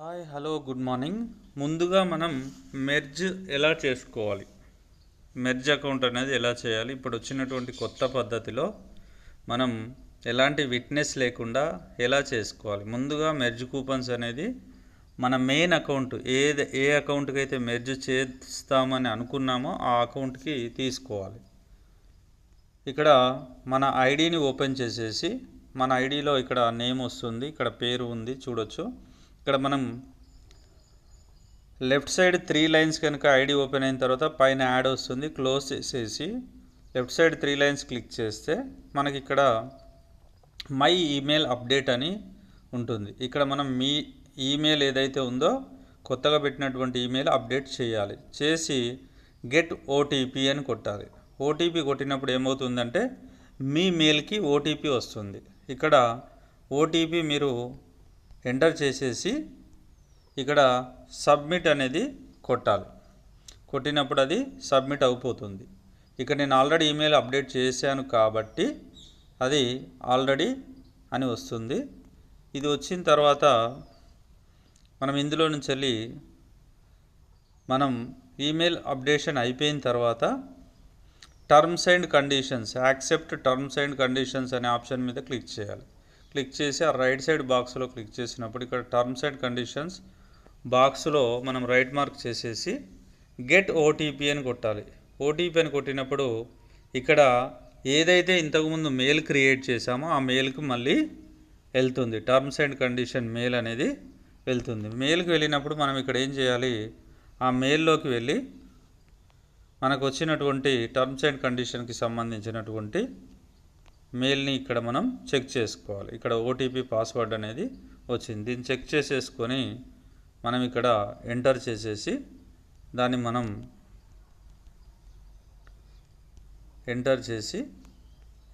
Hi hello good morning. ముందుగా మనం merge ఎలా చేసుకోవాలి? మెర్జ్ అకౌంట్ అనేది ఎలా చేయాలి? ఇప్పుడు వచ్చినటువంటి కొత్త పద్ధతిలో మనం ఎలాంటి విట్నెస్ లేకుండా ఎలా చేసుకోవాలి? ముందుగా మెర్జ్ కూపన్స్ అనేది మన మెయిన్ అకౌంట్ ఏది ఏ అకౌంట్కి అయితే మెర్జ్ చేస్తామని అనుకున్నామో ఆ అకౌంట్కి తీసుకోవాలి. ఇక్కడ మన ఐడిని ఓపెన్ చేసేసి మన ఐడిలో ఇక్కడ నేమ్ వస్తుంది ఇక్కడ పేరు ఉంది చూడొచ్చు. ఇక్కడ మనం లెఫ్ట్ సైడ్ త్రీ లైన్స్ కనుక ఐడి ఓపెన్ అయిన తర్వాత పైన యాడ్ వస్తుంది క్లోజ్ చేసేసి left side three lines click చేస్తే మనకి ఇక్కడ మై ఈమెయిల్ అప్డేట్ అని ఉంటుంది. ఇక్కడ మనం మీ ఈమెయిల్ ఏదైతే ఉందో కొత్తగా పెట్టినటువంటి ఈమెయిల్ అప్డేట్ చేయాలి. చేసి గెట్ ఓటీపీ అని కొట్టాలి. ఓటీపీ కొట్టినప్పుడు ఏమవుతుందంటే మీ మెయిల్కి ఓటీపీ వస్తుంది. ఇక్కడ ఓటీపీ మీరు ఎంటర్ చేసేసి ఇక్కడ సబ్మిట్ అనేది కొట్టాలి. కొట్టినప్పుడు అది సబ్మిట్ అయిపోతుంది. ఇక్కడ నేను ఆల్రెడీ ఈమెయిల్ అప్డేట్ చేశాను కాబట్టి అది ఆల్రెడీ అని వస్తుంది. ఇది వచ్చిన తర్వాత మనం ఇందులో నుంచి వెళ్ళి మనం ఈమెయిల్ అప్డేషన్ అయిపోయిన తర్వాత terms and conditions accept terms and conditions అనే ఆప్షన్ మీద క్లిక్ చేయాలి. క్లిక్ చేసి ఆ రైట్ సైడ్ బాక్స్లో క్లిక్ చేసినప్పుడు ఇక్కడ టర్మ్స్ అండ్ కండిషన్స్ బాక్స్లో మనం రైట్ మార్క్ చేసేసి గెట్ ఓటీపీ అని కొట్టాలి. ఓటీపీ అని కొట్టినప్పుడు ఇక్కడ ఏదైతే ఇంతకుముందు మెయిల్ క్రియేట్ చేశామో ఆ మెయిల్కి మళ్ళీ వెళ్తుంది. టర్మ్స్ అండ్ కండిషన్ మెయిల్ అనేది వెళ్తుంది. మెయిల్కి వెళ్ళినప్పుడు మనం ఇక్కడ ఏం చేయాలి? ఆ మెయిల్లోకి వెళ్ళి మనకు వచ్చినటువంటి టర్మ్స్ అండ్ కండిషన్కి సంబంధించినటువంటి మెయిల్ని ఇక్కడ మనం చెక్ చేసుకోవాలి. ఇక్కడ ఓటీపీ పాస్వర్డ్ అనేది వచ్చింది. దీన్ని చెక్ చేసేసుకొని మనం ఇక్కడ ఎంటర్ చేసేసి దాన్ని మనం ఎంటర్ చేసి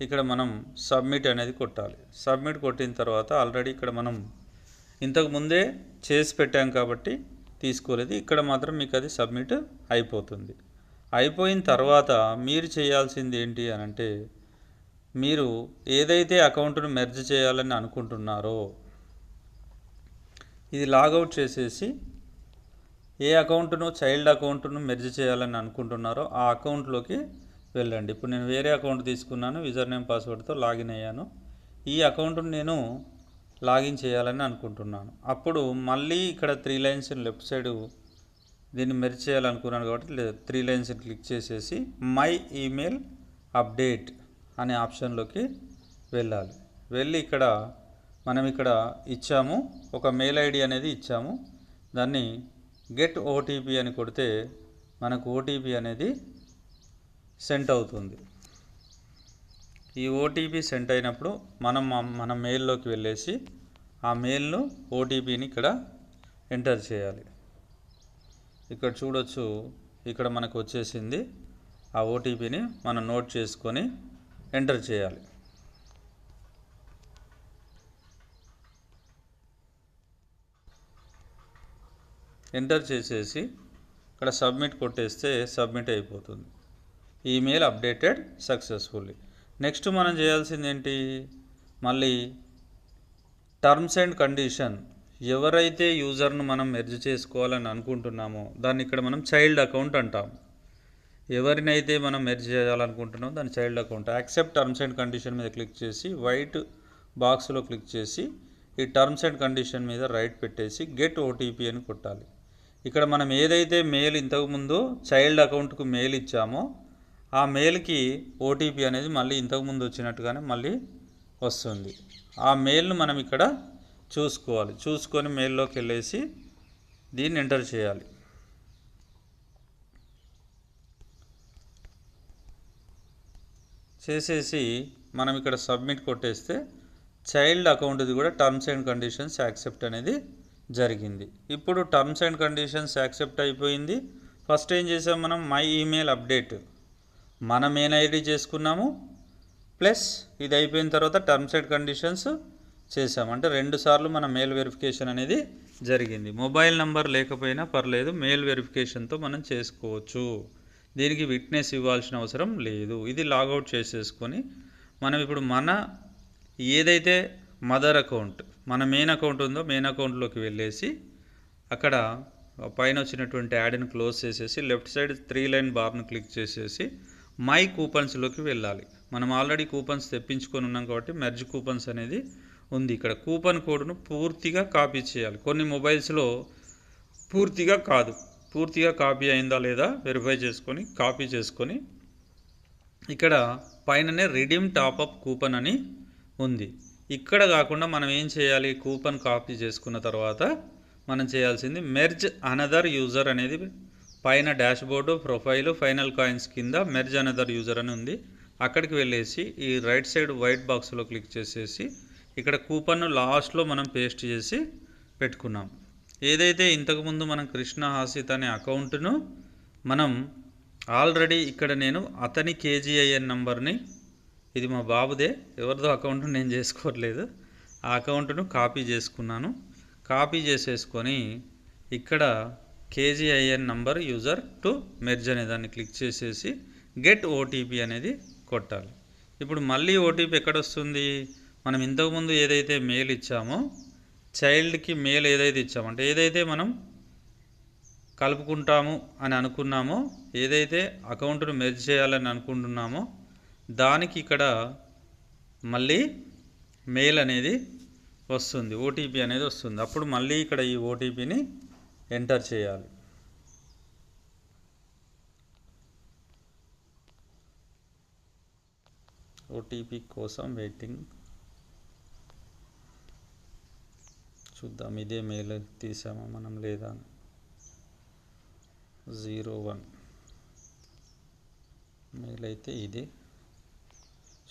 ఇక్కడ మనం సబ్మిట్ అనేది కొట్టాలి. సబ్మిట్ కొట్టిన తర్వాత ఆల్రెడీ ఇక్కడ మనం ఇంతకు ముందే చేసి పెట్టాం కాబట్టి తీసుకోలేదు. ఇక్కడ మాత్రం మీకు అది సబ్మిట్ అయిపోతుంది. అయిపోయిన తర్వాత మీరు చేయాల్సింది ఏంటి అని అంటే మీరు ఏదైతే అకౌంట్ను మెర్జ్ చేయాలని అనుకుంటున్నారో ఇది లాగౌట్ చేసేసి ఏ అకౌంట్ను చైల్డ్ అకౌంట్ను మెర్జ్ చేయాలని అనుకుంటున్నారో ఆ అకౌంట్లోకి వెళ్ళండి. ఇప్పుడు నేను వేరే అకౌంట్ తీసుకున్నాను యూజర్ నేమ్ పాస్వర్డ్తో లాగిన్ అయ్యాను. ఈ అకౌంట్ను నేను లాగిన్ చేయాలని అనుకుంటున్నాను. అప్పుడు మళ్ళీ ఇక్కడ త్రీ లైన్స్ లెఫ్ట్ సైడ్ దీన్ని మెర్జ్ చేయాలనుకున్నాను కాబట్టి త్రీ లైన్స్ క్లిక్ చేసేసి మై ఈమెయిల్ అప్డేట్ అనే ఆప్షన్లోకి వెళ్ళాలి. వెళ్ళి ఇక్కడ మనం ఇక్కడ ఇచ్చాము ఒక మెయిల్ ఐడి అనేది ఇచ్చాము. దాన్ని గెట్ ఓటీపీ అని కొడితే మనకు ఓటీపీ అనేది సెంట్ అవుతుంది. ఈ ఓటీపీ సెంట్ అయినప్పుడు మనం మన మెయిల్లోకి వెళ్ళేసి ఆ మెయిల్ను ఓటీపీని ఇక్కడ ఎంటర్ చేయాలి. ఇక్కడ చూడొచ్చు ఇక్కడ మనకు వచ్చేసింది. ఆ ఓటీపీని మనం నోట్ చేసుకొని ఎంటర్ చేయాలి. ఎంటర్ చేసేసి ఇక్కడ సబ్మిట్ కొట్టేస్తే సబ్మిట్ అయిపోతుంది. ఈమెయిల్ అప్డేటెడ్ సక్సెస్ఫుల్లీ నెక్స్ట్ మనం చేయాల్సింది ఏంటి? మళ్ళీ టర్మ్స్ అండ్ కండిషన్ ఎవరైతే యూజర్ను మనం మెర్జ్ చేసుకోవాలని అనుకుంటున్నామో దాన్ని ఇక్కడ మనం చైల్డ్ అకౌంట్ అంటాం. ఎవరినైతే మనం మెర్జ్ చేయాలనుకుంటున్నామో దాని child account. Accept terms and condition మీద క్లిక్ చేసి వైట్ బాక్స్లో క్లిక్ చేసి ఈ టర్మ్స్ అండ్ కండిషన్ మీద రైట్ పెట్టేసి గెట్ ఓటీపీ అని కొట్టాలి. ఇక్కడ మనం ఏదైతే మెయిల్ ఇంతకుముందు చైల్డ్ అకౌంట్కు మెయిల్ ఇచ్చామో ఆ మెయిల్కి ఓటీపీ అనేది మళ్ళీ ఇంతకుముందు వచ్చినట్టుగానే మళ్ళీ వస్తుంది. ఆ మెయిల్ను మనం ఇక్కడ చూసుకోవాలి. చూసుకొని మెయిల్లోకి వెళ్ళేసి దీన్ని ఎంటర్ చేయాలి. చేసేసి మనం ఇక్కడ సబ్మిట్ కొట్టేస్తే చైల్డ్ అకౌంట్ది కూడా టర్మ్స్ అండ్ కండిషన్స్ యాక్సెప్ట్ అనేది జరిగింది. ఇప్పుడు టర్మ్స్ అండ్ కండిషన్స్ యాక్సెప్ట్ అయిపోయింది. ఫస్ట్ ఏం చేసాం మనం? My email update. మన మెయిన్ ఐడి చేసుకున్నాము? ప్లస్ ఇది అయిపోయిన తర్వాత టర్మ్స్ అండ్ కండిషన్స్ చేసాం. అంటే రెండు సార్లు మన మెయిల్ వెరిఫికేషన్ అనేది జరిగింది. మొబైల్ నంబర్ లేకపోయినా పర్లేదు మెయిల్ వెరిఫికేషన్తో మనం చేసుకోవచ్చు. దీనికి విట్నెస్ ఇవ్వాల్సిన అవసరం లేదు. ఇది లాగౌట్ చేసేసుకొని మనం ఇప్పుడు మన ఏదైతే మదర్ అకౌంట్ మన మెయిన్ అకౌంట్ ఉందో మెయిన్ అకౌంట్లోకి వెళ్ళేసి అక్కడ పైన వచ్చినటువంటి యాడ్ని క్లోజ్ చేసేసి లెఫ్ట్ సైడ్ త్రీ లైన్ బార్ను క్లిక్ చేసేసి మై కూపన్స్లోకి వెళ్ళాలి. మనం ఆల్రెడీ కూపన్స్ తెప్పించుకొని ఉన్నాం కాబట్టి మెర్జ్ కూపన్స్ అనేది ఉంది. ఇక్కడ కూపన్ కోడ్ను పూర్తిగా కాపీ చేయాలి. కొన్ని మొబైల్స్లో పూర్తిగా కాదు. పూర్తిగా కాపీ అయిందా లేదా వెరిఫై చేసుకొని కాపీ చేసుకొని ఇక్కడ పైననే రిడీమ్ టాపప్ కూపన్ అని ఉంది. ఇక్కడ కాకుండా మనం ఏం చేయాలి? కూపన్ కాపీ చేసుకున్న తర్వాత మనం చేయాల్సింది మెర్జ్ అనదర్ యూజర్ అనేది పైన డాష్ బోర్డు ఫైనల్ కాయిన్స్ కింద మెర్జ్ అనదర్ యూజర్ అని ఉంది. అక్కడికి వెళ్ళేసి ఈ రైట్ సైడ్ వైట్ బాక్స్లో క్లిక్ చేసేసి ఇక్కడ కూపన్ను లాస్ట్లో మనం పేస్ట్ చేసి పెట్టుకున్నాం. ఏదైతే ఇంతకుముందు మనం కృష్ణ హాసిత్ అనే అకౌంట్ను మనం ఆల్రెడీ ఇక్కడ నేను అతని కేజీఐఎన్ నంబర్ని ఇది మా బాబుదే ఎవరిదో అకౌంట్ నేను చేసుకోవట్లేదు ఆ అకౌంట్ను కాపీ చేసుకున్నాను. కాపీ చేసేసుకొని ఇక్కడ KGIN number user to merge అనే దాన్ని క్లిక్ చేసేసి గెట్ ఓటీపీ అనేది కొట్టాలి. ఇప్పుడు మళ్ళీ ఓటీపీ ఎక్కడ వస్తుంది? మనం ఇంతకుముందు ఏదైతే మెయిల్ ఇచ్చామో చైల్డ్కి మేల్ ఏదైతే ఇచ్చామంటే ఏదైతే మనం కలుపుకుంటాము అని అనుకున్నామో ఏదైతే అకౌంట్ను మెర్జ్ చేయాలని అనుకుంటున్నామో దానికి ఇక్కడ మళ్ళీ మెయిల్ అనేది వస్తుంది ఓటీపీ అనేది వస్తుంది. అప్పుడు మళ్ళీ ఇక్కడ ఈ ఓటీపీని ఎంటర్ చేయాలి. ఓటీపీ కోసం వెయిటింగ్. చూద్దాం. ఇదే మెయిల్ తీసామా మనం లేదా? అని జీరో వన్. మెయిల్ అయితే ఇది.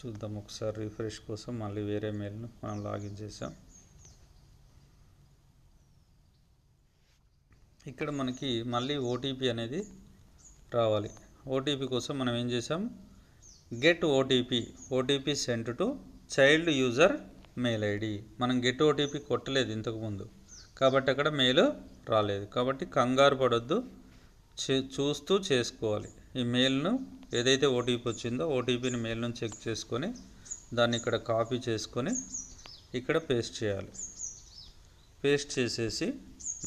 చూద్దాం ఒకసారి రిఫ్రెష్ కోసం మళ్ళీ వేరే మెయిల్ను మనం లాగిన్ చేసాం. ఇక్కడ మనకి మళ్ళీ ఓటీపీ అనేది రావాలి. ఓటీపీ కోసం మనం ఏం చేసాం? Get OTP OTP sent to child user mail ID. మనం గెట్ ఓటీపీ కొట్టలేదు ఇంతకుముందు కాబట్టి అక్కడ మెయిల్ రాలేదు. కాబట్టి కంగారు పడొద్దు. చూస్తూ చేసుకోవాలి. ఈ మెయిల్ను ఏదైతే ఓటీపీ వచ్చిందో ఓటీపీని మెయిల్ నుంచి చెక్ చేసుకొని దాన్ని ఇక్కడ కాపీ చేసుకొని ఇక్కడ పేస్ట్ చేయాలి. పేస్ట్ చేసేసి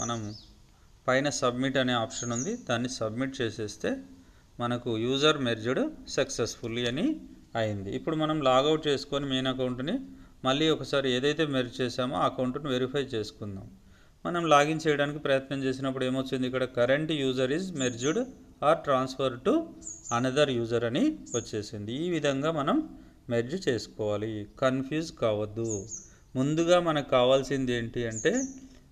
మనం పైన సబ్మిట్ అనే ఆప్షన్ ఉంది. దాన్ని సబ్మిట్ చేసేస్తే మనకు యూజర్ మెర్జ్డ్ సక్సెస్ఫుల్లీ అని అయింది. ఇప్పుడు మనం లాగౌట్ చేసుకొని మెయిన్ అకౌంట్ని మళ్ళీ ఒకసారి ఏదైతే మెర్జ్ చేసామో ఆ అకౌంట్ను వెరిఫై చేసుకుందాం. మనం లాగిన్ చేయడానికి ప్రయత్నం చేసినప్పుడు ఏమొచ్చింది? ఇక్కడ current user is merged or transfer to another user అని వచ్చేసింది. ఈ విధంగా మనం మెర్జ్ చేసుకోవాలి. కన్ఫ్యూజ్ కావద్దు. ముందుగా మనకు కావాల్సింది ఏంటి అంటే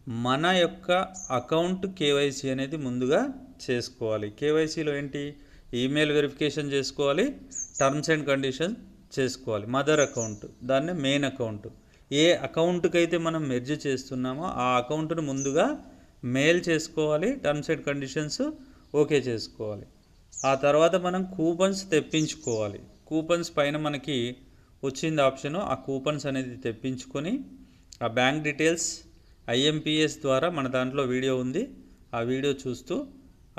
మన యొక్క అకౌంట్ కేవైసీ అనేది ముందుగా చేసుకోవాలి. కేవైసీలో ఏంటి? ఈమెయిల్ వెరిఫికేషన్ చేసుకోవాలి. టర్మ్స్ అండ్ కండిషన్ చేసుకోవాలి. మదర్ అకౌంట్ దాన్ని మెయిన్ అకౌంట్. ఏ అకౌంట్కి అయితే మనం మెర్జ్ చేస్తున్నామో ఆ అకౌంట్ను ముందుగా మెయిల్ చేసుకోవాలి టర్మ్స్ అండ్ కండిషన్స్ ఓకే చేసుకోవాలి. ఆ తర్వాత మనం కూపన్స్ తెప్పించుకోవాలి. కూపన్స్ పైన మనకి వచ్చింది ఆప్షను ఆ కూపన్స్ అనేది తెప్పించుకొని ఆ బ్యాంక్ డీటెయిల్స్ ఐఎంపిఎస్ ద్వారా మన దాంట్లో వీడియో ఉంది. ఆ వీడియో చూస్తూ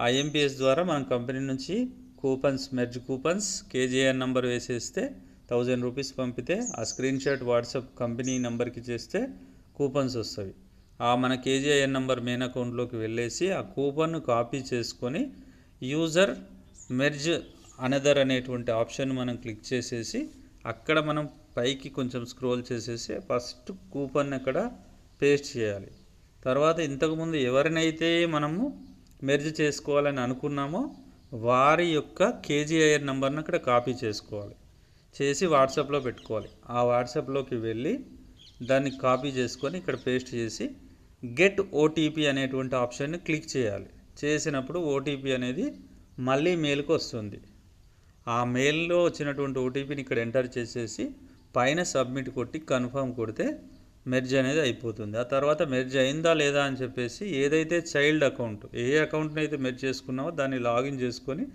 ఐఎంపిఎస్ ద్వారా మనం కంపెనీ నుంచి coupons merge coupons KGN number వేసేస్తే థౌజండ్ రూపీస్ పంపితే ఆ స్క్రీన్ షాట్ వాట్సాప్ కంపెనీ నెంబర్కి చేస్తే కూపన్స్ వస్తాయి. ఆ మన కేజీఐఎన్ నెంబర్ మెయిన్ అకౌంట్లోకి వెళ్ళేసి ఆ కూపన్ను కాపీ చేసుకొని యూజర్ మెర్జ్ అనదర్ అనేటువంటి ఆప్షన్ మనం క్లిక్ చేసేసి అక్కడ మనం పైకి కొంచెం స్క్రోల్ చేసేసి ఫస్ట్ కూపన్ అక్కడ పేస్ట్ చేయాలి. తర్వాత ఇంతకుముందు ఎవరినైతే మనము మెర్జ్ చేసుకోవాలని అనుకున్నామో వారి యొక్క కేజీఐఆర్ నెంబర్ని అక్కడ కాపీ చేసుకోవాలి. చేసి వాట్సాప్లో పెట్టుకోవాలి. ఆ వాట్సాప్లోకి వెళ్ళి దాన్ని కాపీ చేసుకొని ఇక్కడ పేస్ట్ చేసి గెట్ ఓటీపీ అనేటువంటి ఆప్షన్ని క్లిక్ చేయాలి. చేసినప్పుడు ఓటీపీ అనేది మళ్ళీ మెయిల్కి వస్తుంది. ఆ మెయిల్లో వచ్చినటువంటి ఓటీపీని ఇక్కడ ఎంటర్ చేసేసి పైన సబ్మిట్ కొట్టి కన్ఫర్మ్ కొడితే మెర్జ్ అనేది అయిపోతుంది. ఆ తర్వాత మెర్జ్ అయిందా లేదా అని చెప్పేసి ఏదైతే చైల్డ్ అకౌంట్ ఏ అకౌంట్ని అయితే మెర్జ్ చేసుకున్నామో దాన్ని లాగిన్ చేసుకొని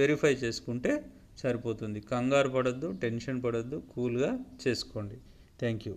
వెరిఫై చేసుకుంటే సరిపోతుంది. కంగారు పడద్దు టెన్షన్ పడద్దు కూల్గా చేసుకోండి. Thank you.